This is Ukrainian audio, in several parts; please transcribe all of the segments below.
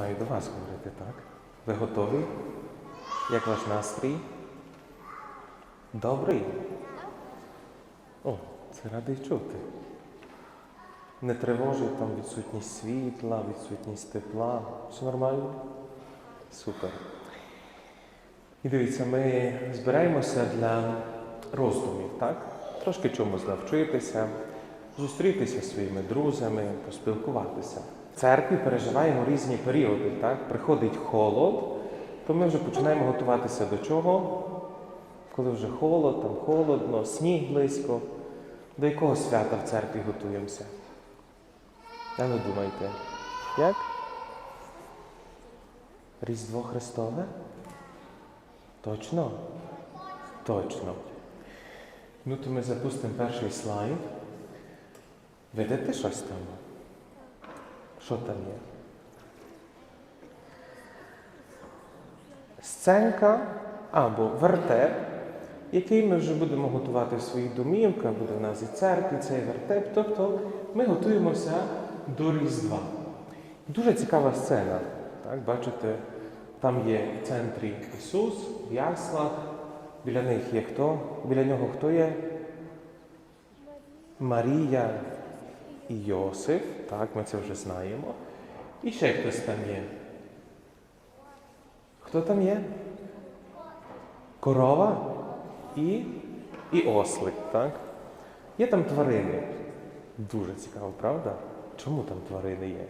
маю до вас говорити, так? Ви готові? Як ваш настрій? Добрий? О, це радий чути. Не тривожить там відсутність світла, відсутність тепла. Все нормально? Супер. І дивіться, ми збираємося для роздумів, так? Трошки чомусь навчитися, зустрітися зі своїми друзями, поспілкуватися. Церкві переживаємо різні періоди, так? Приходить холод, то ми вже починаємо готуватися до чого? Коли вже холод, там холодно, сніг близько. До якого свята в церкві готуємося? Я не думайте. Як? Різдво Христове? Точно? Точно. Ну, то ми запустимо перший слайд. Видите щось там? Що там є? Сценка або вертеп, який ми вже будемо готувати в своїх домівках, буде в нас і церкві, цей вертеп. Тобто ми готуємося до Різдва. Дуже цікава сцена. Так, бачите, там є в центрі Ісус, в яслах. Біля них є хто? Біля нього хто є? Марія і Йосиф. Так, ми це вже знаємо. І ще хтось там є. Хто там є? Корова і, і ослик, так? Є там тварини. Дуже цікаво, правда? Чому там тварини є?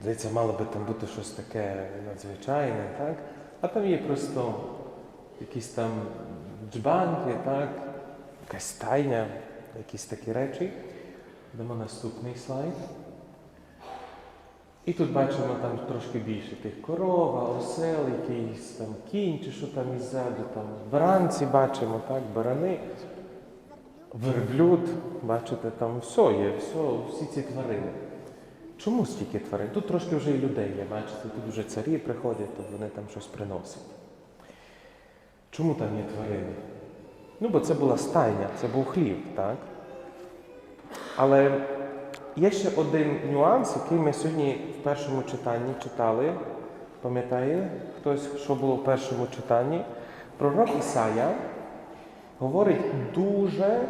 Здається, мало би там бути щось таке надзвичайне, так? А там є просто якісь там джбанки, так? Якась стайня, якісь такі речі. Дамо наступний слайд. І тут бачимо там трошки більше тих корова, осел, якийсь там кінь, чи що там іззаду, там баранці бачимо, так, барани, верблюд, бачите, там все є, все, всі ці тварини. Чому стільки тварин? Тут трошки вже і людей є, бачите, тут вже царі приходять, то вони там щось приносять. Чому там є тварини? Ну, бо це була стайня, це був хліб, так? Але є ще один нюанс, який ми сьогодні в першому читанні читали. Пам'ятає хтось, що було в першому читанні? Пророк Ісая говорить дуже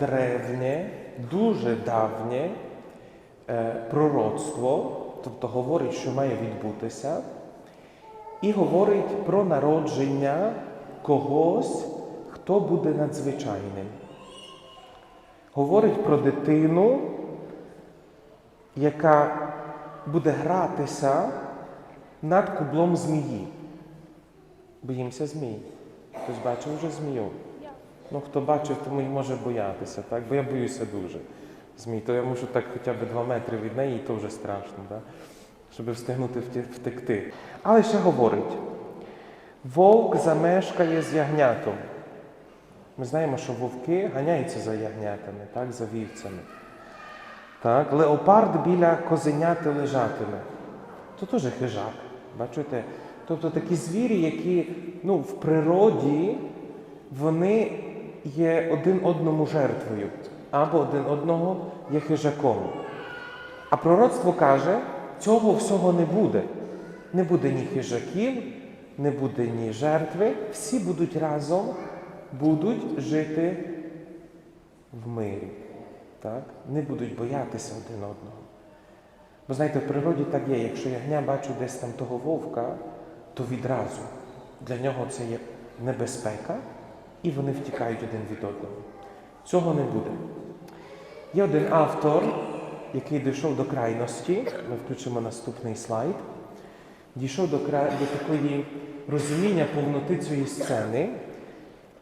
древнє, дуже давнє е, пророцтво, тобто говорить, що має відбутися, і говорить про народження когось, хто буде надзвичайним. Говорить про дитину, яка буде гратися над кублом змії. Боїмося змій. Хтось бачив вже змію? Ну, хто бачив, тому й може боятися, так? Бо я боюся дуже змій. То я мушу так хоча б два метри від неї, і то вже страшно, так? щоб встигнути втекти. Але ще говорить: вовк замешкає з ягнятом. Ми знаємо, що вовки ганяються за ягнятами, так, за вівцями. Так, леопард біля козеняти лежатиме. То теж хижак. Бачите? Тобто такі звірі, які ну, в природі вони є один одному жертвою, або один одного є хижаком. А пророцтво каже, цього всього не буде. Не буде ні хижаків, не буде ні жертви. Всі будуть разом, будуть жити в мирі. Так? Не будуть боятися один одного. Бо знаєте, в природі так є, якщо ягня бачу десь там того вовка, то відразу для нього це є небезпека, і вони втікають один від одного. Цього не буде. Є один автор, який дійшов до крайності, ми включимо наступний слайд, дійшов до, кра... до такої розуміння повноти цієї сцени,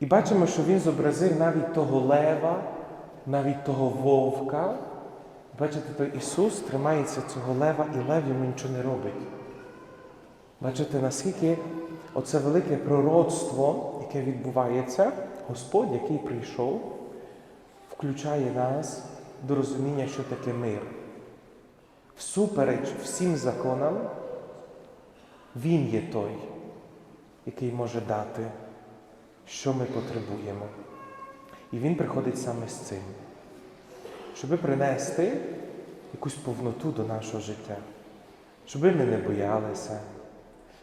і бачимо, що він зобразив навіть того лева, навіть того вовка. Бачите, той Ісус тримається цього лева, і лев йому нічого не робить. Бачите, наскільки оце велике пророцтво, яке відбувається, Господь, який прийшов, включає нас до розуміння, що таке мир. Всупереч всім законам, Він є той, який може дати, що ми потребуємо. І Він приходить саме з цим, щоб принести якусь повноту до нашого життя. щоб ми не боялися,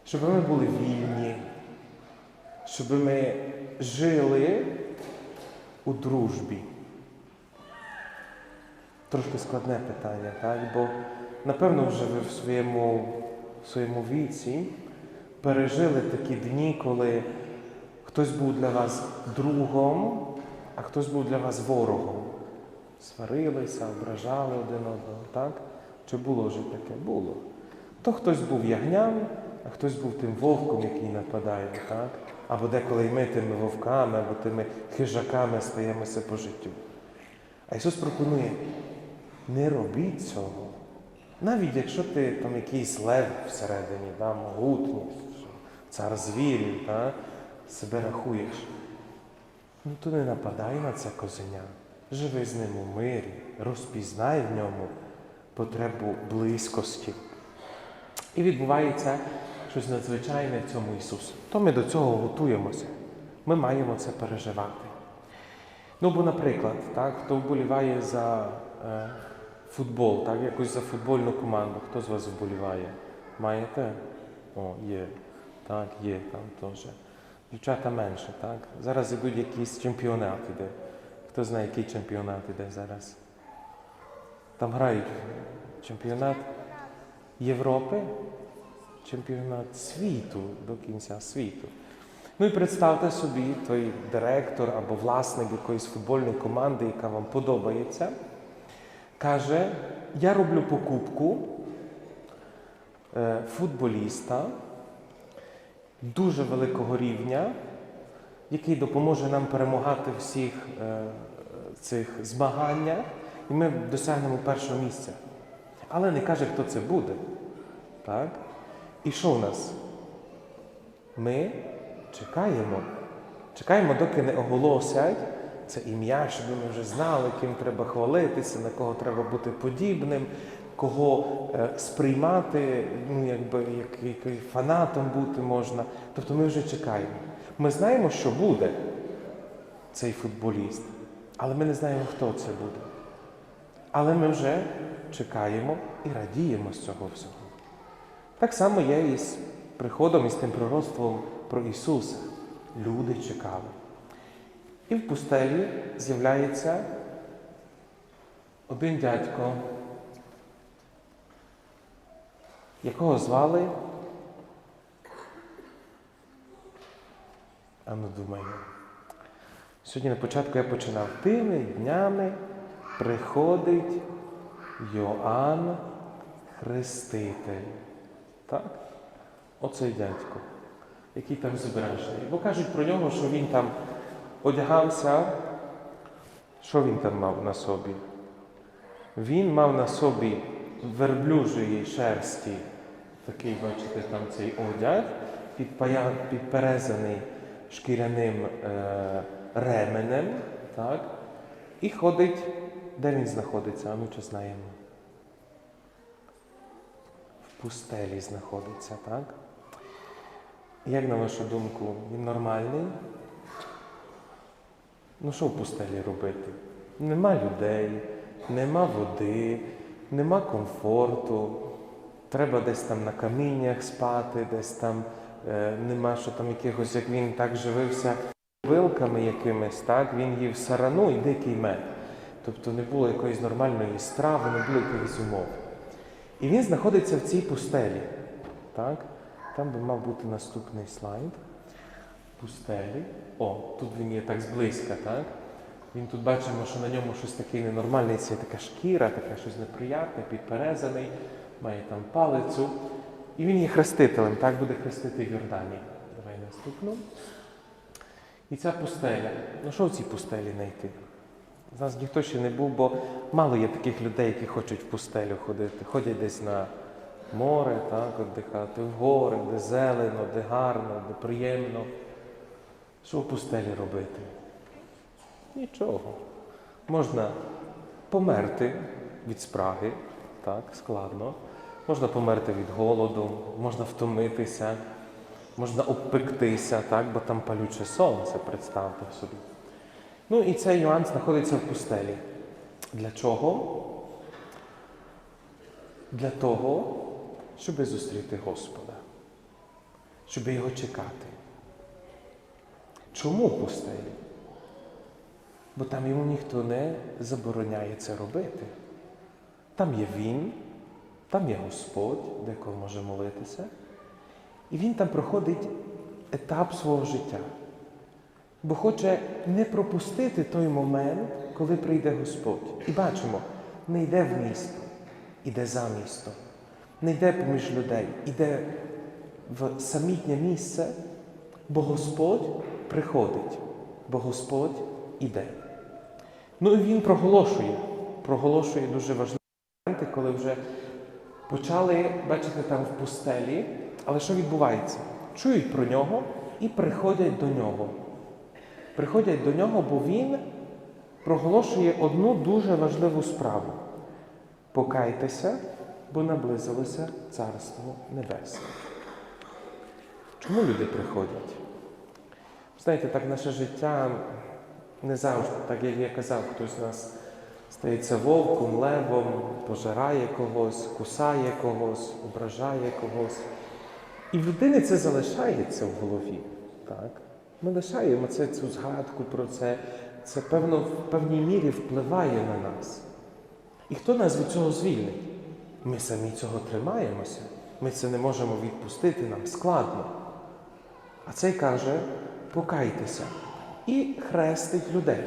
щоб ми були вільні, щоб ми жили у дружбі. Трошки складне питання, так? Бо напевно вже ви в своєму, в своєму віці пережили такі дні, коли хтось був для вас другом, а хтось був для вас ворогом. Сварилися, ображали один одного, так? Чи було вже таке? Було. То хтось був ягням, а хтось був тим вовком, який нападає, так? Або деколи й ми тими вовками, або тими хижаками стаємося по життю. А Ісус пропонує, не робіть цього. Навіть якщо ти там якийсь лев всередині, да, могутність, цар звірів, да, себе рахуєш. Ну то не нападай на це козеня. Живи з ним у мирі, розпізнай в ньому потребу близькості. І відбувається щось надзвичайне в цьому Ісусу. То ми до цього готуємося. Ми маємо це переживати. Ну, бо, наприклад, так, хто вболіває за е, футбол, так, якусь за футбольну команду, хто з вас вболіває? Маєте? О, є. Так, є там теж. Дівчата менше, так? Зараз ідуть якісь чемпіонат іде. Хто знає, який чемпіонат іде зараз? Там грають чемпіонат Європи, чемпіонат світу до кінця світу. Ну і представте собі, той директор або власник якоїсь футбольної команди, яка вам подобається, каже: я роблю покупку е, футболіста дуже великого рівня, який допоможе нам перемагати всіх е, цих змаганнях, і ми досягнемо першого місця. Але не каже, хто це буде. Так? І що в нас? Ми чекаємо. Чекаємо, доки не оголосять це ім'я, щоб ми вже знали, ким треба хвалитися, на кого треба бути подібним, кого е, сприймати, ну, якби як, як фанатом бути можна. Тобто ми вже чекаємо. Ми знаємо, що буде цей футболіст, але ми не знаємо, хто це буде. Але ми вже чекаємо і радіємо з цього всього. Так само є і з приходом і з тим пророцтвом про Ісуса. Люди чекали. І в пустелі з'являється один дядько, якого звали. А ну думаю. Сьогодні на початку я починав тими днями приходить Йоанн Хреститель. Так? Оцей дядько, який там зображений. Бо кажуть про нього, що він там одягався. Що він там мав на собі? Він мав на собі верблюжої шерсті, такий, бачите, там цей одяг, підперезаний шкіряним е, ременем, так? і ходить, де він знаходиться, а ми чи знаємо? В пустелі знаходиться, так? Як на вашу думку, він нормальний? Ну що в пустелі робити? Нема людей, нема води, нема комфорту. Треба десь там на каміннях спати, десь там е, нема що там якихось, як він так живився вилками якимись, так? Він їв сарану і дикий мед. Тобто не було якоїсь нормальної страви, не було якихось умов. І він знаходиться в цій пустелі. Так? Там би мав бути наступний слайд. Пустелі. О, тут він є так зблизька, так? Він тут бачимо, що на ньому щось таке ненормальне, це така шкіра, таке щось неприятне, підперезаний, має там палицю. І він є хрестителем, так буде хрестити в Йордані. Давай наступну. І ця пустеля. Ну що в цій пустелі знайти? З нас ніхто ще не був, бо мало є таких людей, які хочуть в пустелю ходити. Ходять десь на море, так, віддихати, в гори, де зелено, де гарно, де приємно. Що в пустелі робити? Нічого. Можна померти від спраги, так, складно. Можна померти від голоду, можна втомитися, можна обпектися, так, бо там палюче сонце, представте собі. Ну і цей Йоанн знаходиться в пустелі. Для чого? Для того, щоби зустріти Господа, щоби його чекати. Чому пустелі? Бо там йому ніхто не забороняє це робити. Там є Він, там є Господь, де коли може молитися. І він там проходить етап свого життя. Бо хоче не пропустити той момент, коли прийде Господь. І бачимо, не йде в місто, іде за місто, не йде поміж людей, іде в самітнє місце, бо Господь приходить, бо Господь іде. Ну і він проголошує, проголошує дуже важливі моменти, коли вже почали бачити там в пустелі, але що відбувається? Чують про нього і приходять до нього. Приходять до нього, бо він проголошує одну дуже важливу справу. Покайтеся, бо наблизилося Царство Небесне. Чому люди приходять? Знаєте, так наше життя не завжди, так як я казав, хтось з нас стається вовком, левом, пожирає когось, кусає когось, ображає когось. І в людини це залишається в голові. Так? Ми лишаємо це, цю згадку про це. Це певно, в певній мірі впливає на нас. І хто нас від цього звільнить? Ми самі цього тримаємося. Ми це не можемо відпустити, нам складно. А цей каже: покайтеся і хрестить людей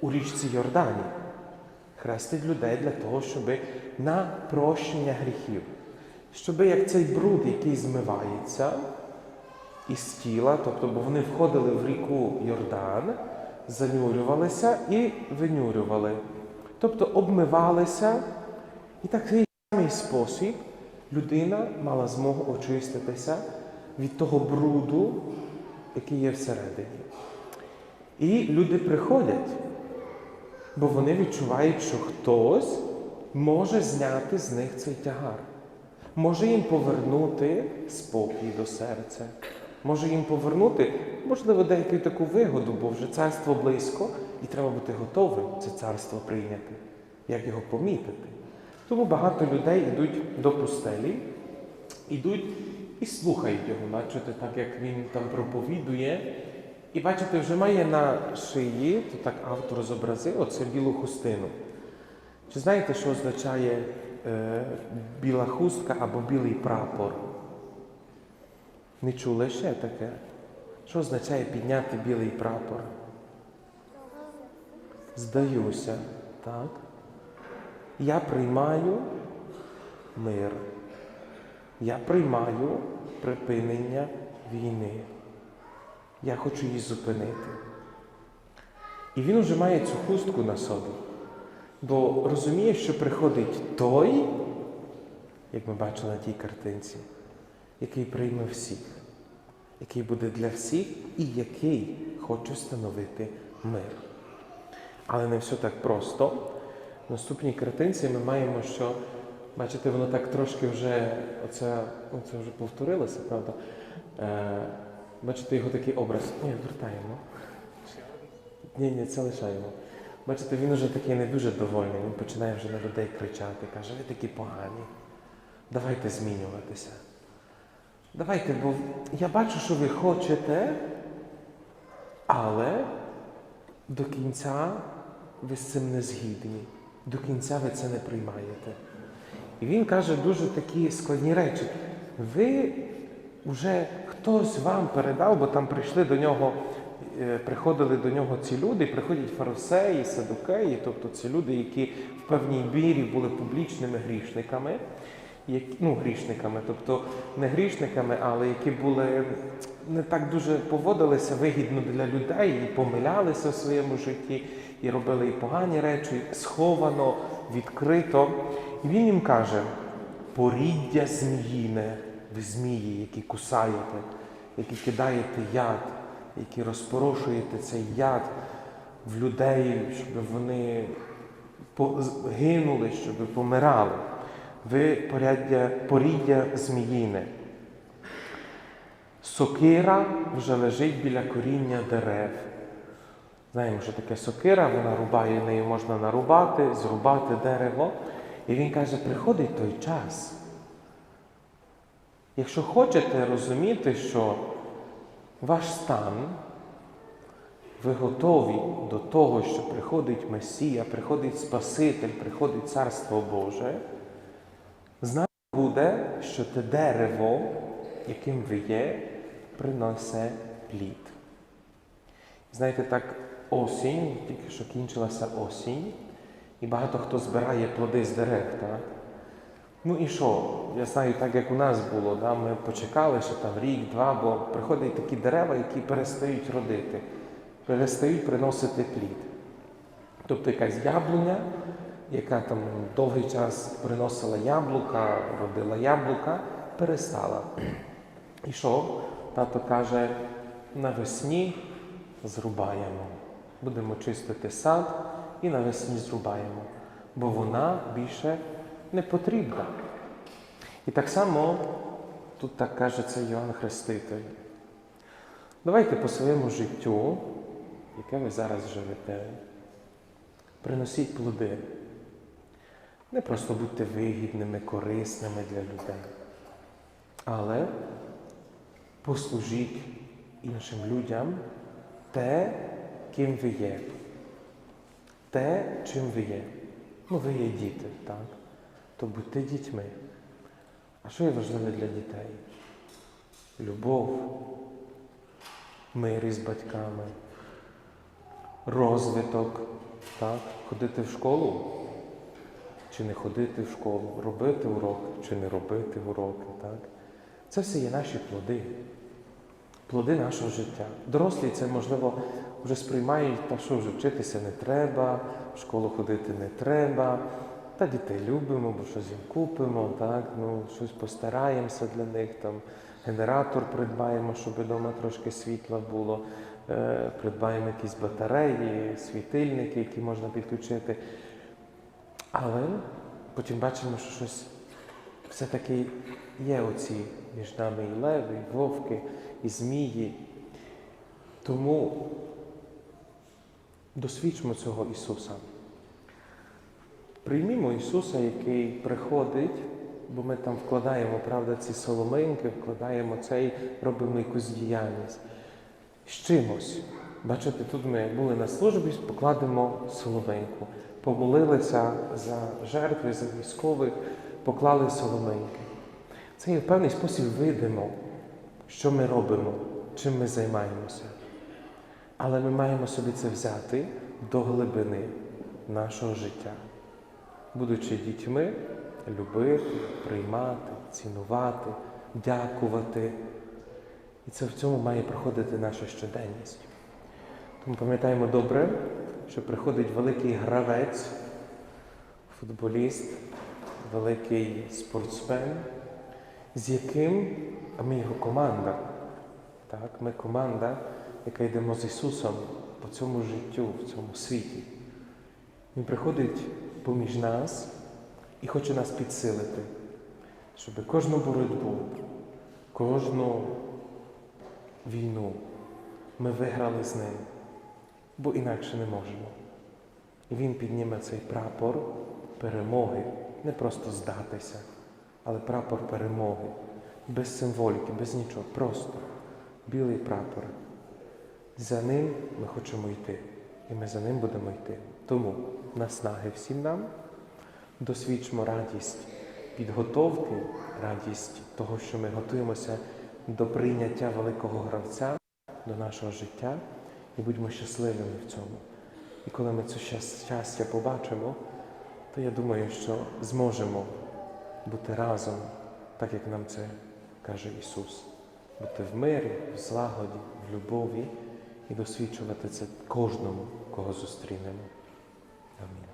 у річці Йордані. Хрестить людей для того, щоб на прощення гріхів. Щоб як цей бруд, який змивається із тіла, тобто, бо вони входили в ріку Йордан, занюрювалися і винюрювали. Тобто обмивалися, і такий самий спосіб людина мала змогу очиститися від того бруду, який є всередині. І люди приходять, бо вони відчувають, що хтось може зняти з них цей тягар, може їм повернути спокій до серця, може їм повернути, можливо, деяку таку вигоду, бо вже царство близько, і треба бути готовим це царство прийняти, як його помітити. Тому багато людей йдуть до пустелі, йдуть і слухають його, бачите, так як він там проповідує. І бачите, вже має на шиї, то так автор зобразив, оце білу хустину. Чи знаєте, що означає е, біла хустка або білий прапор? Не чули ще таке? Що означає підняти білий прапор? Здаюся, так? Я приймаю мир. Я приймаю припинення війни. Я хочу її зупинити. І він уже має цю хустку на собі, бо розуміє, що приходить той, як ми бачили на тій картинці, який прийме всіх, який буде для всіх і який хоче встановити мир. Але не все так просто. В наступній картинці ми маємо, що, бачите, воно так трошки вже, оце, оце вже повторилося, правда? Бачите, його такий образ. Ні, вертаємо. Ні, ні, це лишаємо. Бачите, він вже такий не дуже довольний, він починає вже на людей кричати, каже, ви такі погані. Давайте змінюватися. Давайте, бо я бачу, що ви хочете, але до кінця ви з цим не згідні. До кінця ви це не приймаєте. І він каже дуже такі складні речі. Ви вже хтось вам передав, бо там прийшли до нього, е, приходили до нього ці люди, приходять фарисеї, садукеї, тобто ці люди, які в певній мірі були публічними грішниками, які, ну, грішниками, тобто не грішниками, але які були не так дуже поводилися вигідно для людей і помилялися в своєму житті, і робили і погані речі, сховано, відкрито. І він їм каже: поріддя зміїне, ви змії, які кусаєте, які кидаєте яд, які розпорошуєте цей яд в людей, щоб вони гинули, щоб помирали. Ви поряддя, поріддя зміїне. Сокира вже лежить біля коріння дерев. Знаємо, що таке сокира, вона рубає, нею можна нарубати, зрубати дерево. І він каже, приходить той час, Якщо хочете розуміти, що ваш стан, ви готові до того, що приходить Месія, приходить Спаситель, приходить Царство Боже, знак буде, що те дерево, яким ви є, принесе плід. Знаєте, так осінь, тільки що кінчилася осінь, і багато хто збирає плоди з дерев. Так? Ну і що? Я знаю, так як у нас було, да? ми почекали, що там рік-два, бо приходять такі дерева, які перестають родити, перестають приносити плід. Тобто якась яблуня, яка там довгий час приносила яблука, родила яблука, перестала. І що? Тато каже, навесні зрубаємо. Будемо чистити сад і навесні зрубаємо, бо вона більше не потрібна. І так само тут так каже цей Йоанн Хреститель. Давайте по своєму життю, яке ви зараз живете, приносіть плоди. Не просто будьте вигідними, корисними для людей, але послужіть іншим людям те, ким ви є. Те, чим ви є. Ну, ви є діти, так? То будьте дітьми. А що є важливе для дітей? Любов, мир із батьками, розвиток, так? ходити в школу чи не ходити в школу, робити урок чи не робити уроки. Так? Це все є наші плоди, плоди нашого життя. Дорослі це, можливо, вже сприймають, та що вже вчитися не треба, в школу ходити не треба. Та дітей любимо, бо щось їм купимо, так, ну, щось постараємося для них, там, генератор придбаємо, щоб вдома трошки світла було, е, придбаємо якісь батареї, світильники, які можна підключити. Але потім бачимо, що щось все-таки є оці між нами і леви, і вовки, і змії. Тому досвідчимо цього Ісуса. Приймімо Ісуса, який приходить, бо ми там вкладаємо, правда, ці соломинки, вкладаємо цей, робимо якусь діяльність. З чимось. Бачите, тут ми були на службі, покладемо соломинку. Помолилися за жертви, за військових, поклали соломинки. Це є в певний спосіб видимо, що ми робимо, чим ми займаємося. Але ми маємо собі це взяти до глибини нашого життя будучи дітьми, любити, приймати, цінувати, дякувати. І це в цьому має проходити наша щоденність. Тому пам'ятаємо добре, що приходить великий гравець, футболіст, великий спортсмен, з яким, а ми його команда. Так? Ми команда, яка йдемо з Ісусом по цьому життю, в цьому світі. Він приходить поміж нас і хоче нас підсилити, щоб кожну боротьбу, кожну війну ми виграли з ним, бо інакше не можемо. І він підніме цей прапор перемоги, не просто здатися, але прапор перемоги, без символіки, без нічого, просто білий прапор. За ним ми хочемо йти, і ми за ним будемо йти. Тому наснаги всім нам, досвідчимо радість підготовки, радість того, що ми готуємося до прийняття великого гравця до нашого життя і будьмо щасливими в цьому. І коли ми це щастя побачимо, то я думаю, що зможемо бути разом, так як нам це каже Ісус, бути в мирі, в злагоді, в любові і досвідчувати це кожному, кого зустрінемо. Амінь.